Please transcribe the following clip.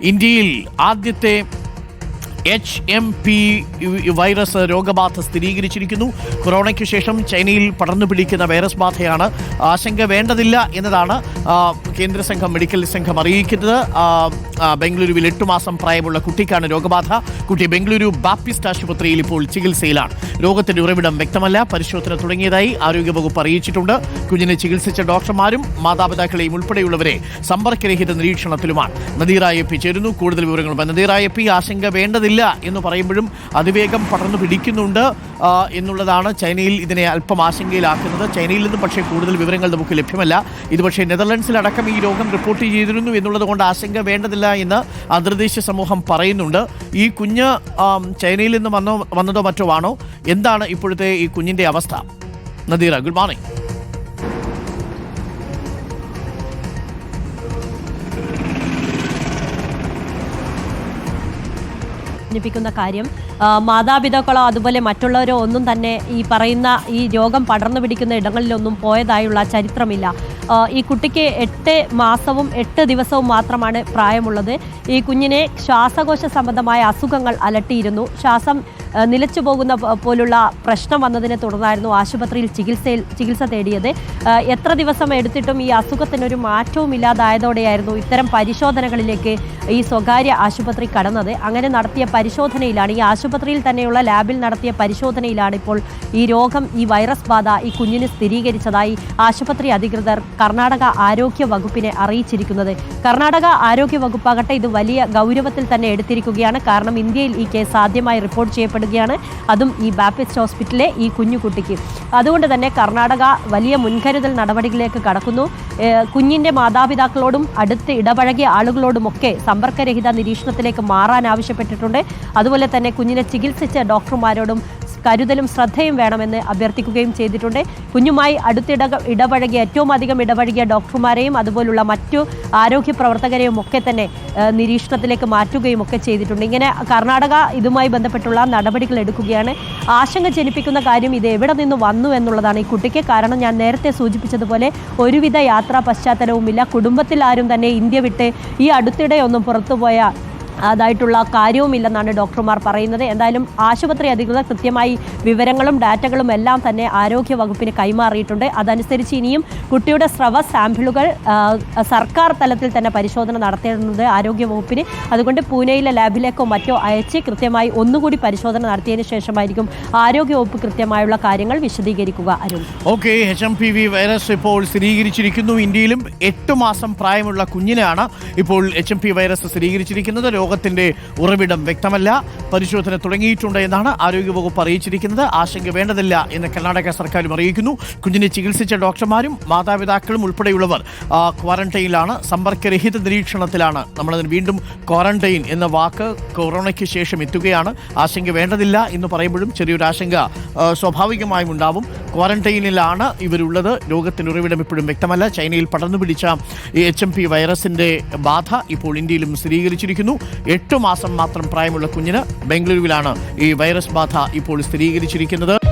ഇന്ത്യയിൽ ആദ്യത്തെ H M P virus രോഗബാധ സ്ഥിരീകരിച്ചിരിക്കുന്നു. കൊറോണയ്ക്ക് ശേഷം ചൈനയിൽ പടർന്നു പിടിക്കുന്ന വൈറസ് ബാധയാണ്. ആശങ്ക വേണ്ടതില്ല എന്നതാണ് കേന്ദ്ര സംഘം മെഡിക്കൽ സംഘം അറിയിക്കുന്നത്. ബംഗളൂരുവിൽ എട്ട് മാസം പ്രായമുള്ള കുട്ടിക്കാണ് രോഗബാധ. കുട്ടി ബംഗളൂരു ബാപ്റ്റിസ്റ്റ് ആശുപത്രിയിൽ ഇപ്പോൾ ചികിത്സയിലാണ്. രോഗത്തിന്റെ ഉറവിടം വ്യക്തമല്ല. പരിശോധന തുടങ്ങിയതായി ആരോഗ്യവകുപ്പ് അറിയിച്ചിട്ടുണ്ട്. കുഞ്ഞിനെ ചികിത്സിച്ച ഡോക്ടർമാരും മാതാപിതാക്കളെയും ഉൾപ്പെടെയുള്ളവരെ സമ്പർക്കരഹിത നിരീക്ഷണത്തിലുമാണ്. നദീറ പി ചേരുന്നു. കൂടുതൽ വിവരങ്ങളുമായി നദീറ പി ആശങ്ക വേണ്ടതില്ല എന്ന് പറയുമ്പോഴും അതിവേഗം പടർന്നു പിടിക്കുന്നുണ്ട് എന്നുള്ളതാണ് ചൈനയിൽ ഇതിനെ അല്പം ആശങ്കയിലാക്കുന്നത്. ചൈനയിൽ നിന്ന് പക്ഷേ കൂടുതൽ വിവരങ്ങൾ നമുക്ക് ലഭ്യമല്ല. ഇത് പക്ഷേ നെതർലൻഡ്സിലടക്കം ഈ രോഗം റിപ്പോർട്ട് ചെയ്തിരുന്നു എന്നുള്ളത് കൊണ്ട് ആശങ്ക വേണ്ടതില്ല എന്ന് അന്തർദേശീയ സമൂഹം പറയുന്നുണ്ട്. ഈ കുഞ്ഞ് ചൈനയിൽ നിന്ന് വന്നോ വന്നതോ മറ്റോ ആണോ? എന്താണ് ഇപ്പോഴത്തെ ഈ കുഞ്ഞിന്റെ അവസ്ഥ? നദീറ ഗുഡ് മോർണിംഗ് സൂചിപ്പിക്കുന്ന കാര്യം മാതാപിതാക്കളോ അതുപോലെ മറ്റുള്ളവരോ ഒന്നും തന്നെ ഈ പറയുന്ന ഈ രോഗം പടർന്നു പിടിക്കുന്ന ഇടങ്ങളിലൊന്നും പോയതായുള്ള ചരിത്രമില്ല. ഈ കുട്ടിക്ക് എട്ട് മാസവും എട്ട് ദിവസവും മാത്രമാണ് പ്രായമുള്ളത്. ഈ കുഞ്ഞിനെ ശ്വാസകോശ സംബന്ധമായ അസുഖങ്ങൾ അലട്ടിയിരുന്നു. ശ്വാസം നിലച്ചു പോകുന്ന പോലുള്ള പ്രശ്നം വന്നതിനെ തുടർന്നായിരുന്നു ആശുപത്രിയിൽ ചികിത്സയിൽ ചികിത്സ തേടിയത്. എത്ര ദിവസം എടുത്തിട്ടും ഈ അസുഖത്തിനൊരു മാറ്റവും ഇല്ലാതായതോടെയായിരുന്നു ഇത്തരം പരിശോധനകളിലേക്ക് ഈ സ്വകാര്യ ആശുപത്രി കടന്നത്. അങ്ങനെ നടത്തിയ പരിശോധനയിലാണ് ഈ ആശുപത്രിയിൽ തന്നെയുള്ള ലാബിൽ നടത്തിയ പരിശോധനയിലാണ് ഇപ്പോൾ ഈ രോഗം ഈ വൈറസ് ബാധ ഈ കുഞ്ഞിന് സ്ഥിരീകരിച്ചതായി ആശുപത്രി അധികൃതർ കർണാടക ആരോഗ്യ വകുപ്പിനെ അറിയിച്ചിരിക്കുന്നത്. കർണാടക ആരോഗ്യ വകുപ്പാകട്ടെ ഇത് വലിയ ഗൗരവത്തിൽ തന്നെ എടുത്തിരിക്കുകയാണ്. കാരണം ഇന്ത്യയിൽ ഈ കേസ് ആദ്യമായി റിപ്പോർട്ട് ചെയ്യപ്പെടുകയാണ് അതും ഈ ബാപ്റ്റിസ്റ്റ് ഹോസ്പിറ്റലിലെ ഈ കുഞ്ഞുകുട്ടിക്ക് അതുകൊണ്ട് തന്നെ കർണാടക വലിയ മുൻകരുതൽ നടപടികളിലേക്ക് കടക്കുന്നു. കുഞ്ഞിന്റെ മാതാപിതാക്കളോടും അടുത്ത് ഇടപഴകിയ ആളുകളോടുമൊക്കെ സമ്പർക്കരഹിത നിരീക്ഷണത്തിലേക്ക് മാറാൻ ആവശ്യപ്പെട്ടിട്ടുണ്ട്. അതുപോലെ തന്നെ കുഞ്ഞിനെ ചികിത്സിച്ച ഡോക്ടർമാരോടും കരുതലും ശ്രദ്ധയും വേണമെന്ന് അഭ്യർത്ഥിക്കുകയും ചെയ്തിട്ടുണ്ട്. കുഞ്ഞുമായി അടുത്തിട ഇടപഴകിയ ഏറ്റവും അധികം ഇടപഴകിയ ഡോക്ടർമാരെയും അതുപോലുള്ള മറ്റു ആരോഗ്യ പ്രവർത്തകരെയും ഒക്കെ തന്നെ നിരീക്ഷണത്തിലേക്ക് മാറ്റുകയും ഒക്കെ ചെയ്തിട്ടുണ്ട്. ഇങ്ങനെ കർണാടക ഇതുമായി ബന്ധപ്പെട്ടുള്ള നടപടികൾ എടുക്കുകയാണ്. ആശങ്ക ജനിപ്പിക്കുന്ന കാര്യം ഇത് എവിടെ നിന്ന് വന്നു എന്നുള്ളതാണ് ഈ കുട്ടിക്ക്. കാരണം ഞാൻ നേരത്തെ സൂചിപ്പിച്ചതുപോലെ ഒരുവിധ യാത്രാ പശ്ചാത്തലവുമില്ല. കുടുംബത്തിൽ ആരും തന്നെ ഇന്ത്യ വിട്ട് ഈ അടുത്തിടെ ഒന്നും പുറത്തുപോയ അതായിട്ടുള്ള കാര്യവുമില്ലെന്നാണ് ഡോക്ടർമാർ പറയുന്നത്. എന്തായാലും ആശുപത്രി അധികൃതർ കൃത്യമായി വിവരങ്ങളും ഡാറ്റകളും എല്ലാം തന്നെ ആരോഗ്യ വകുപ്പിന് കൈമാറിയിട്ടുണ്ട്. അതനുസരിച്ച് ഇനിയും കുട്ടിയുടെ സ്രവ സാമ്പിളുകൾ സർക്കാർ തലത്തിൽ തന്നെ പരിശോധന നടത്തേണ്ടത് ആരോഗ്യ വകുപ്പിന് അതുകൊണ്ട് പൂനെയിലെ ലാബിലേക്കോ മറ്റോ അയച്ച് കൃത്യമായി ഒന്നുകൂടി പരിശോധന നടത്തിയതിനു ശേഷമായിരിക്കും ആരോഗ്യ വകുപ്പ് കൃത്യമായുള്ള കാര്യങ്ങൾ വിശദീകരിക്കുക. Arun. Okay H M P V virus ഇപ്പോൾ സ്ഥിരീകരിച്ചിരിക്കുന്നു. ഇന്ത്യയിലും എട്ട് മാസം പ്രായമുള്ള കുഞ്ഞിനാണ് ഇപ്പോൾ എച്ച് എം പി വൈറസ് സ്ഥിരീകരിച്ചിരിക്കുന്നത്. രോഗത്തിന്റെ ഉറവിടം വ്യക്തമല്ല. പരിശോധന തുടങ്ങിയിട്ടുണ്ട് എന്നാണ് ആരോഗ്യവകുപ്പ് അറിയിച്ചിരിക്കുന്നത്. ആശങ്ക വേണ്ടതില്ല എന്ന് കർണാടക സർക്കാരും അറിയിക്കുന്നു. കുഞ്ഞിനെ ചികിത്സിച്ച ഡോക്ടർമാരും മാതാപിതാക്കളും ഉൾപ്പെടെയുള്ളവർ ക്വാറന്റൈനിലാണ്. സമ്പർക്കരഹിത നിരീക്ഷണത്തിലാണ്. നമ്മളതിന് വീണ്ടും ക്വാറന്റൈൻ എന്ന വാക്ക് കൊറോണയ്ക്ക് ശേഷം എത്തുകയാണ്. ആശങ്ക വേണ്ടതില്ല എന്ന് പറയുമ്പോഴും ചെറിയൊരു ആശങ്ക സ്വാഭാവികമായും ഉണ്ടാവും. ക്വാറന്റൈനിലാണ് ഇവരുള്ളത്. രോഗത്തിന്റെ ഉറവിടം ഇപ്പോഴും വ്യക്തമല്ല. ചൈനയിൽ പടർന്നു പിടിച്ച എച്ച് എം പി വൈറസിന്റെ ബാധ ഇപ്പോൾ ഇന്ത്യയിലും സ്ഥിരീകരിച്ചിരിക്കുന്നു. എട്ട് മാസം മാത്രം പ്രായമുള്ള കുഞ്ഞിന് ബംഗളൂരുവിലാണ് ഈ വൈറസ് ബാധ ഇപ്പോൾ സ്ഥിരീകരിച്ചിരിക്കുന്നത്.